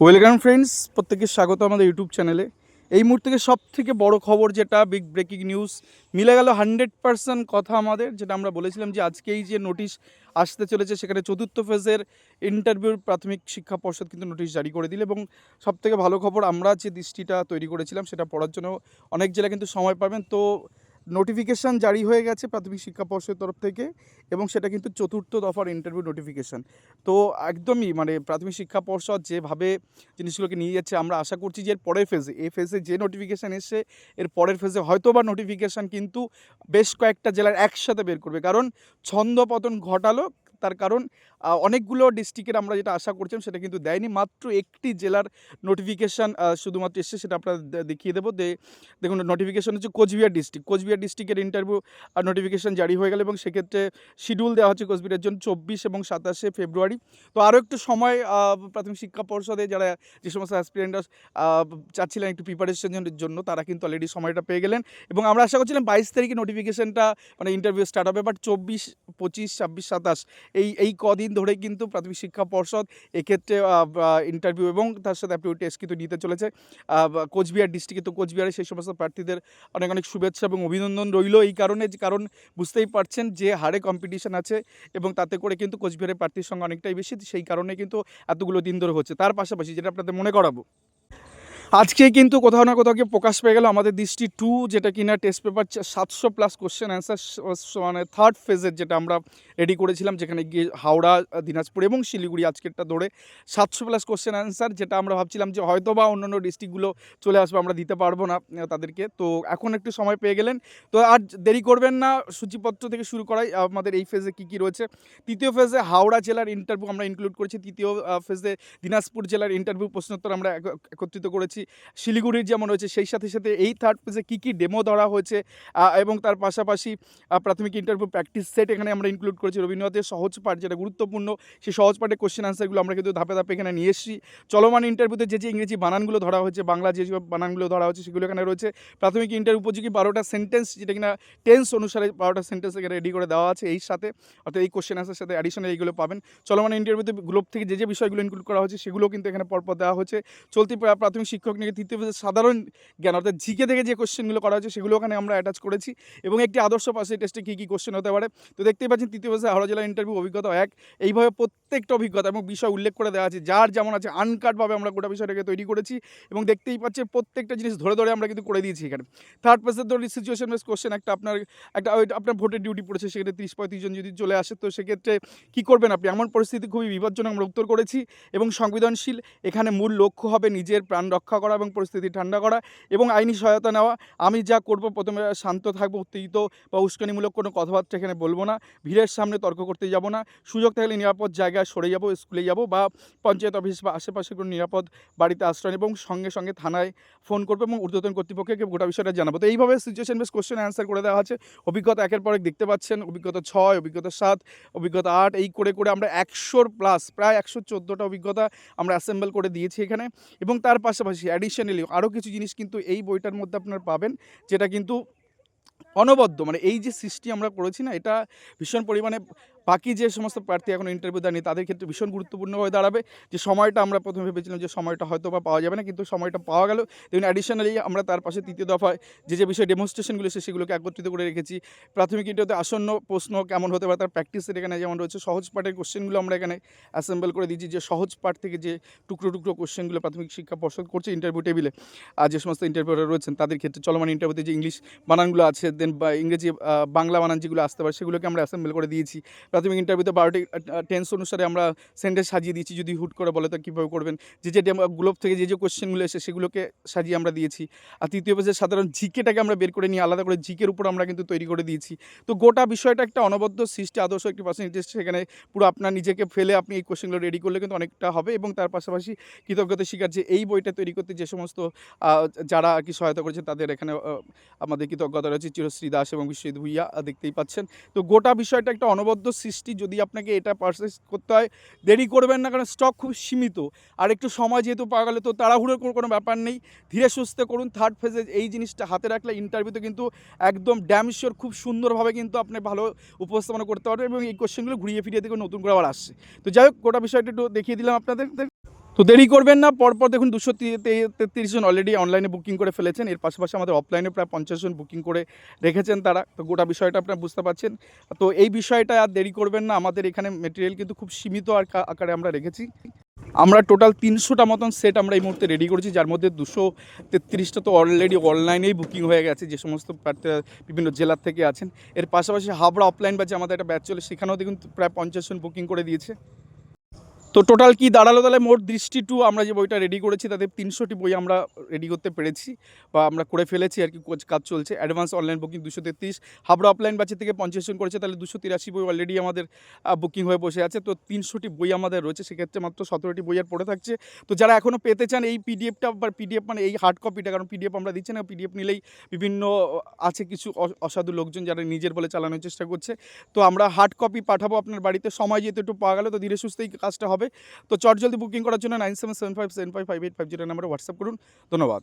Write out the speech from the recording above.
Welcome friends প্রত্যেকে স্বাগত আমাদের ইউটিউব চ্যানেলে। এই মুহূর্তে সব থেকে বড় খবর যেটা বিগ ব্রেকিং নিউজ মিলে গেল হান্ড্রেড পার্সেন্ট কথা আমাদের, যেটা আমরা বলেছিলাম যে আজকেই যে নোটিশ আসতে চলেছে, সেখানে চতুর্থ ফেজের ইন্টারভিউর প্রাথমিক শিক্ষা পর্ষদ কিন্তু নোটিশ জারি করে দিল এবং সব থেকে ভালো খবর আমরা যে দৃষ্টিটা তৈরি করেছিলাম, সেটা পড়ার জন্য অনেক জেলা কিন্তু সময় পাবেন। তো নোটিফিকেশান জারি হয়ে গেছে প্রাথমিক শিক্ষা পর্ষদের তরফ থেকে এবং সেটা কিন্তু চতুর্থ দফার ইন্টারভিউ নোটিফিকেশান তো একদমই মানে প্রাথমিক শিক্ষা পর্ষদ যেভাবে জিনিসগুলোকে নিয়ে যাচ্ছে, আমরা আশা করছি যে এর পরের ফেজে এই ফেজে যে নোটিফিকেশান এসছে, এর পরের ফেজে হয়তো বা নোটিফিকেশান কিন্তু বেশ কয়েকটা জেলার একসাথে বের করবে। কারণ ছন্দপতন ঘটালো তার কারণ অনেকগুলো ডিস্ট্রিক্টের আমরা যেটা আশা করছিলাম সেটা কিন্তু দেয়নি। মাত্র একটি জেলার নোটিফিকেশান শুধুমাত্র এসছে সেটা আপনারা দেখিয়ে দেবো। যে দেখুন নোটিফিকেশান হচ্ছে কোচবিহার ডিস্ট্রিক্ট কোচবিহার ডিস্ট্রিক্টের ইন্টারভিউ নোটিফিকেশন জারি হয়ে গেল এবং সেক্ষেত্রে শিডিউল দেওয়া হচ্ছে কোচবিহারের জন্য চব্বিশ এবং সাতাশে ফেব্রুয়ারি। তো আরও একটু সময় প্রাথমিক শিক্ষা পর্ষদে যারা যে সমস্ত অ্যাসপিরেন্টরা চাচ্ছিলেন একটু প্রিপারেশনের জন্য, তারা কিন্তু অলরেডি সময়টা পেয়ে গেলেন। এবং আমরা আশা করছিলাম বাইশ তারিখে নোটিফিকেশানটা মানে ইন্টারভিউ স্টার্ট হবে বাট চব্বিশ, পঁচিশ, ছাব্বিশ, সাতাশ এই এই কদিন ধরে কিন্তু প্রাথমিক শিক্ষা পর্ষদ এক্ষেত্রে ইন্টারভিউ এবং তার সাথে অ্যাপ্টিউড টেস্ট কিন্তু নিতে চলেছে। কোচবিহার ডিস্ট্রিক্টে তো কোচবিহারে সেই সমস্ত প্রার্থীদের অনেক অনেক শুভেচ্ছা এবং অভিনন্দন রইল এই কারণে, কারণ বুঝতেই পারছেন যে হারে কম্পিটিশন আছে এবং তাতে করে কিন্তু কোচবিহারের প্রার্থীর সংখ্যা অনেকটাই বেশি, সেই কারণে কিন্তু এতগুলো দিন ধরে হচ্ছে। তার পাশাপাশি যেটা আপনাদের মনে করাবো আজকে কিন্তু কোথাও না কোথাও প্রকাশ পেয়ে গেল আমাদের দৃষ্টি টু যেটা কিনা টেস্ট পেপার সাতশো প্লাস কোশ্চেন অ্যান্সার মানে থার্ড ফেজের যেটা আমরা রেডি করেছিলাম, যেখানে গিয়ে হাওড়া, দিনাজপুর এবং শিলিগুড়ি আজকেরটা ধরে সাতশো প্লাস কোশ্চেন অ্যান্সার যেটা আমরা ভাবছিলাম যে হয়তো বা অন্যান্য ডিস্ট্রিক্টগুলো চলে আসবে, আমরা দিতে পারব না তাদেরকে। তো এখন একটু সময় পেয়ে গেলেন। তো আর দেরি করবেন না, সূচিপত্র থেকে শুরু করাই আমাদের এই ফেজে কী কী রয়েছে। তৃতীয় ফেজে হাওড়া জেলার ইন্টারভিউ আমরা ইনক্লুড করেছি। তৃতীয় ফেজে দিনাজপুর জেলার ইন্টারভিউ প্রশ্নোত্তর আমরা এক- একত্রিত করেছি। শিলিগুড়ির যেমন রয়েছে, সেই সাথে সাথে এই থার্ড পেজে কী কী ডেমো ধরা হয়েছে এবং তার পাশাপাশি প্রাথমিক ইন্টারভিউ প্র্যাকটিস সেট এখানে আমরা ইনক্লুড করেছি। রবীন্দ্রনাথের সহজ পাঠ যেটা গুরুত্বপূর্ণ, সেই সহজ পাঠের কোশ্চেন আনসারগুলো আমরা কিন্তু ধাপে ধাপে এখানে নিয়ে এসেছি। চলমান ইন্টারভিউতে যে যে ইংরেজি বানানগুলো ধরা হয়েছে, বাংলা যে বানানগুলো ধরা হয়েছে, সেগুলো এখানে রয়েছে। প্রাথমিক ইন্টারভিউ উপযোগী বারোটা সেন্টেন্স যেটা কিনা টেন্স অনুসারে বারোটা সেন্টেন্স এখানে রেডি করে দেওয়া আছে এই সাথে। অর্থাৎ এই কোশ্চেন আনসার সাথে অ্যাডিশনাল এইগুলো পাবেন। চলমান ইন্টারভিউতে গ্লোব থেকে যে যে বিষয়গুলো ইনক্লুড করা হয়েছে, সেগুলো কিন্তু এখানে পরপর দেওয়া হচ্ছে চলতি প্রাথমিক প্রাথমিক শিক্ষক নিয়ে তৃতীয় phase সাধারণ জ্ঞান, অর্থাৎ জিকে থেকে যে কোশ্চেনগুলো করা হয়েছে সেগুলো ওখানে আমরা অ্যাটাচ করেছি। এবং একটি আদর্শ পাশে টেস্টে কী কী কোশ্চেন হতে পারে। তো দেখতেই পাচ্ছেন, তৃতীয় বছর হাওড়া জেলার ইন্টারভিউ অভিজ্ঞতা এক। এইভাবে প্রত্যেকটা অভিজ্ঞতা এবং বিষয় উল্লেখ করে দেওয়া আছে। যার যেমন আছে আনকাটভাবে আমরা গোটা বিষয়টাকে তৈরি করেছি। এবং দেখতেই পাচ্ছেন, প্রত্যেকটা জিনিস ধরে ধরে আমরা কিন্তু করে দিয়েছি এখানে। থার্ড পেজের ধরে সিচুয়েশন বেস কোশ্চেন একটা আপনার একটা আপনার ভোটের ডিউটি পড়েছে, সেক্ষেত্রে তিরিশ, পঁয়ত্রিশ জন যদি চলে আসে, তো সেক্ষেত্রে কী করবেন আপনি? এমন পরিস্থিতি খুবই বিপজ্জনক, আমরা উত্তর করেছি। এবং সংবেদনশীল, এখানে মূল লক্ষ্য হবে নিজের প্রাণ রক্ষা করা এবং পরিস্থিতি ঠান্ডা করা এবং আইনি সহায়তা নেওয়া। আমি যা করব প্রথমে শান্ত থাকব, উত্তেজিত বা উস্কানিমূলক কোনো কথাবার্তা এখানে বলব না। ভিড়ের সামনে তর্ক করতে যাব না। সুযোগ থাকলে নিরাপদ জায়গায় সরে যাব, স্কুলে যাব বা পঞ্চায়েত অফিস বা আশেপাশে কোনো নিরাপদ বাড়িতে আশ্রয় এবং সঙ্গে সঙ্গে থানায় ফোন করব এবং ঊর্ধ্বতন কর্তৃপক্ষকে গোটা বিষয়টা জানাব। তো এইভাবে সিচুয়েশন বেস কোশ্চেন অ্যান্সার করে দেওয়া আছে। অভিজ্ঞতা একের পর এক দেখতে পাচ্ছেন। অভিজ্ঞতা ছয়, অভিজ্ঞতা সাত, অভিজ্ঞতা আট, এই করে করে আমরা একশোর প্লাস প্রায় একশো চোদ্দোটা অভিজ্ঞতা আমরা অ্যাসেম্বল করে দিয়েছি এখানে এবং তার পাশাপাশি অ্যাডিশনালি আরও কিছু জিনিস কিন্তু এই বইটার মধ্যে আপনার পাবেন, যেটা কিন্তু অনবদ্য। মানে এই যে সৃষ্টি আমরা করেছি না, এটা ভীষণ পরিমাণে বাকি যে সমস্ত প্রার্থী এখন ইন্টারভিউ দেয়নি, তাদের ক্ষেত্রে ভীষণ গুরুত্বপূর্ণ হয়ে দাঁড়াবে। যে সময়টা আমরা প্রথমে ভেবেছিলাম যে সময়টা হয়তো বা পাওয়া যাবে না, কিন্তু সময়টা পাওয়া গেল। দেখুন অ্যাডিশনালি আমরা তার পাশে তৃতীয় দফায় যে যে বিষয়ে ডেমনস্ট্রেশনগুলো সে সেগুলোকে একত্রিত করে রেখেছি। প্রাথমিক ইন্টারভিউতে আসন্ন প্রশ্ন কেমন হতে পারে, তার প্র্যাকটিসের এখানে যেমন রয়েছে, সহজ পাঠের কোশ্চেনগুলো আমরা এখানে অ্যাসেম্বল করে দিয়েছি। যে সহজ পাঠ থেকে যে টুকরো টুকরো কোশ্চেনগুলো প্রাথমিক শিক্ষা পর্ষদ করছে ইন্টারভিউ টেবিলে আর যে সমস্ত ইন্টারভিউরা রয়েছেন, তাদের ক্ষেত্রে চলমান ইন্টারভিউতে যে ইংলিশ বানানগুলো আছে দেন বা ইংরেজি বাংলা বানান যেগুলো আসতে পারে, সেগুলোকে আমরা অ্যাসেম্বল করে দিয়েছি। প্রাথমিক ইন্টারভিউতে বারোটি টেন্স অনুসারে আমরা সেন্টেন্স সাজিয়ে দিয়েছি, যদি হুট করে বলে তো কীভাবে করবেন? যে যে গ্লোব থেকে যে যে কোশ্চেনগুলো এসে সেগুলোকে সাজিয়ে আমরা দিয়েছি। আর তৃতীয় পেজে সাধারণ জিকেটাকে আমরা বের করে নিয়ে আলাদা করে জিকের উপর আমরা কিন্তু তৈরি করে দিয়েছি। তো গোটা বিষয়টা একটা অনবদ্য সৃষ্টি, আদর্শ একটি পার্সেন্টেজ সেখানে পুরো আপনার নিজেকে ফেলে আপনি এই কোশ্চেনগুলো রেডি করলে কিন্তু অনেকটা হবে এবং তার পাশাপাশি কৃতজ্ঞতা শিকার যে এই বইটা তৈরি করতে যে সমস্ত যারা আর কি সহায়তা করেছে তাদের এখানে আমাদের কৃতজ্ঞতা রয়েছে চিরশ্রী দাস এবং বিশ্বজিৎ ভুইয়া দেখতেই পাচ্ছেন। তো গোটা বিষয়টা একটা অনবদ্য সৃষ্টি যদি আপনাকে এটা পারচেস করতে হয়, দেরি করবেন না কারণ স্টক খুব সীমিত। আর একটু সময় যেহেতু পাওয়া গেলে, তো তাড়াহুড়োর কোনো কোনো ব্যাপার নেই। ধীরে সুস্থে করুন থার্ড ফেজে এই জিনিসটা হাতে রাখলে ইন্টারভিউতে কিন্তু একদম ড্যামশিওর খুব সুন্দরভাবে কিন্তু আপনি ভালো উপস্থাপনা করতে পারবেন এবং এই কোশ্চেনগুলো ঘুরিয়ে ফিরিয়ে দেখে নতুন করে আবার আসছে। তো যাই হোক, গোটা বিষয়টা একটু দেখিয়ে দিলাম আপনাদের। তো দেরি করবেন না, পরপর দেখুন দুশো তেত্রিশ জন অলরেডি অনলাইনে বুকিং করে ফেলেছেন। এর পাশাপাশি আমাদের অফলাইনে প্রায় পঞ্চাশ জন বুকিং করে রেখেছেন তারা। তো গোটা বিষয়টা আপনারা বুঝতে পারছেন। তো এই বিষয়টা আর দেরি করবেন না। আমাদের এখানে মেটেরিয়াল কিন্তু খুব সীমিত আর আকারে আমরা রেখেছি। আমরা টোটাল তিনশোটা মতন সেট আমরা এই মুহূর্তে রেডি করেছি, যার মধ্যে দুশো তেত্রিশটা তো অলরেডি অনলাইনেই বুকিং হয়ে গেছে, যে সমস্ত প্রার্থীরা বিভিন্ন জেলার থেকে আছেন। এর পাশাপাশি হাবড়া অফলাইন বা যে আমাদের একটা ব্যাচ চলে, সেখানেও দেখুন প্রায় পঞ্চাশ জন বুকিং করে দিয়েছে। তো টোটাল কি দাঁড়াল? তাহলে মোট দৃষ্টি টু আমরা যে বইটা রেডি করেছি, তাতে তিনশোটি বই আমরা রেডি করতে পেরেছি বা আমরা করে ফেলেছি আর কি কাজ চলছে। অ্যাডভান্স অনলাইন বুকিং দুশো তেত্রিশ, হাবড়া অফলাইন ব্যাচের থেকে পঞ্চাশ জন করেছে, তাহলে দুশো তিরাশি বই অলরেডি আমাদের বুকিং হয়ে বসে আছে। তো তিনশোটি বই আমাদের রয়েছে, সেক্ষেত্রে মাত্র সতেরোটি বই আর পড়ে থাকছে। তো যারা এখনও পেতে চান এই পিডিএফটা বা পিডিএফ মানে এই হার্ড কপিটা কারণ পিডিএফ আমরা দিচ্ছি না পিডিএফ নিলেই বিভিন্ন আছে কিছু অসাধু লোকজন যারা নিজের বলে চালানোর চেষ্টা করছে। তো আমরা হার্ড কপি পাঠাবো আপনার বাড়িতে, সময় যেহেতু একটু পাওয়া গেল, তো ধীরে সুস্থেই কাজটা হবে। তো চট জলদি বুকিং করার জন্য nine seven seven five seven five five eight five zero নাম্বারে হোয়াটসঅ্যাপ করুন। ধন্যবাদ।